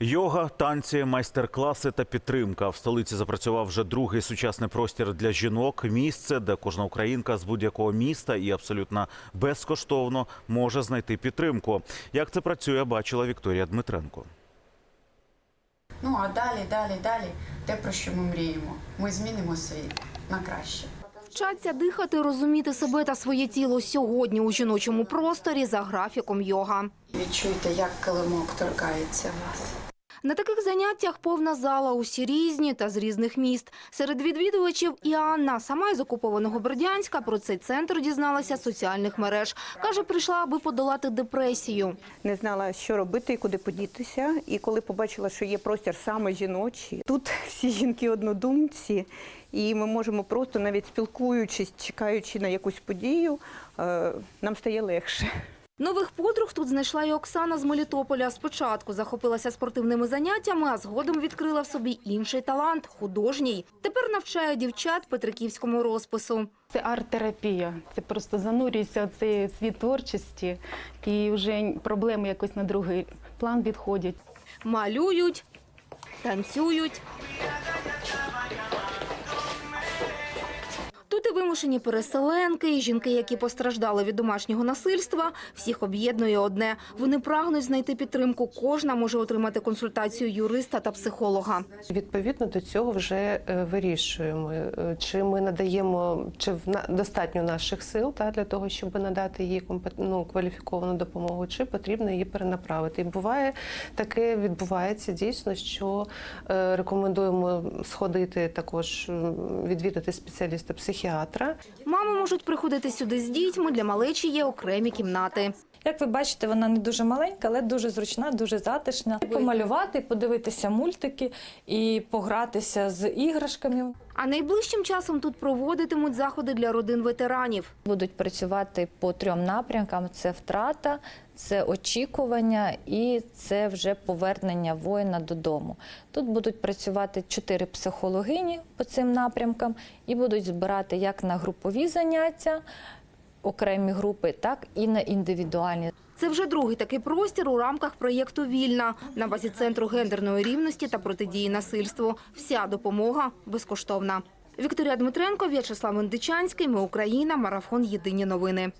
Йога, танці, майстер-класи та підтримка. В столиці запрацював вже другий сучасний простір для жінок. Місце, де кожна українка з будь-якого міста і абсолютно безкоштовно може знайти підтримку. Як це працює, бачила Вікторія Дмитренко. Ну а далі, далі, далі, те, про що ми мріємо. Ми змінимо світ на краще. Вчаться дихати, розуміти себе та своє тіло сьогодні у жіночому просторі за графіком йога. Відчуйте, як килимок торкається вас. На таких заняттях повна зала, усі різні та з різних міст. Серед відвідувачів і Анна, сама із окупованого Бердянська, про цей центр дізналася соціальних мереж. Каже, прийшла, аби подолати депресію. не знала, що робити і куди подітися. І коли побачила, що є простір саме жіночий, тут всі жінки однодумці, і ми можемо просто навіть спілкуючись, чекаючи на якусь подію, е, нам стає легше. Нових подруг тут знайшла і Оксана з Мелітополя. Спочатку захопилася спортивними заняттями, а згодом відкрила в собі інший талант – художній. Тепер навчає дівчат петриківському розпису. Це арт-терапія. Це просто занурюєшся в цей світ творчості, і вже проблеми якось на другий план відходять. Малюють, танцюють. Вимушені переселенки, жінки, які постраждали від домашнього насильства. Всіх об'єднує одне. Вони прагнуть знайти підтримку. Кожна може отримати консультацію юриста та психолога. Відповідно до цього вже е, вирішуємо, е, чи ми надаємо чи достатньо наших сил та для того, щоб надати їй ну, кваліфіковану допомогу, чи потрібно її перенаправити. І буває таке відбувається дійсно, що е, рекомендуємо сходити також відвідати спеціаліста психіатра. Мами можуть приходити сюди з дітьми. Для малечі є окремі кімнати. Як ви бачите, вона не дуже маленька, але дуже зручна, дуже затишна. Помалювати, подивитися мультики і погратися з іграшками. А найближчим часом тут проводитимуть заходи для родин ветеранів. Будуть працювати по трьом напрямкам: це втрата, це очікування і це вже повернення воїна додому. Тут будуть працювати чотири психологині по цим напрямкам і будуть збирати як на групові заняття, окремі групи, так і на індивідуальні. Це вже другий такий простір у рамках проєкту Вільна на базі центру гендерної рівності та протидії насильству. Вся допомога безкоштовна. Вікторія Дмитренко, В'ячеслав Індичанський. Ми Україна. Марафон. Єдині новини.